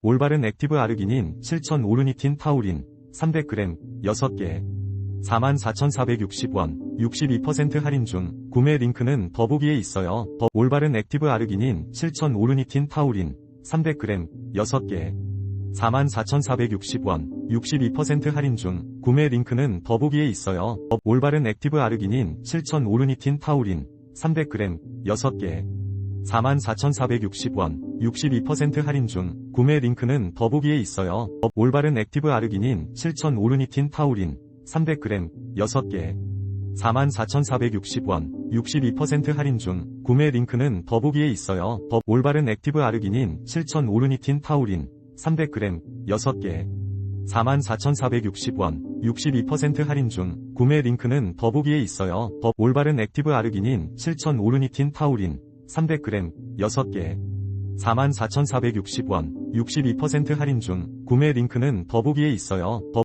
올바른 액티브 아르기닌 실천 오르니틴 타우린 300g 6개 44,460원 62% 할인 중 구매 링크는 더보기에 있어요. 더 올바른 액티브 아르기닌 실천 오르니틴 타우린 300g 6개 44,460원 62% 할인 중 구매 링크는 더보기에 있어요. 더 올바른 액티브 아르기닌 실천 오르니틴 타우린 300g 6개 44,460원 62% 할인 중 구매 링크는 더보기에 있어요. 더 올바른 액티브 아르기닌 실천 오르니틴 타우린 300g 6개 44,460원 62% 할인 중 구매 링크는 더보기에 있어요. 더 올바른 액티브 아르기닌 실천 오르니틴 타우린 300g 6개 44,460원 62% 할인 중 구매 링크는 더보기에 있어요. 더 올바른 액티브 아르기닌 실천 오르니틴 타우린 300g 6개 44,460원 62% 할인 중 구매 링크는 더보기에 있어요. 더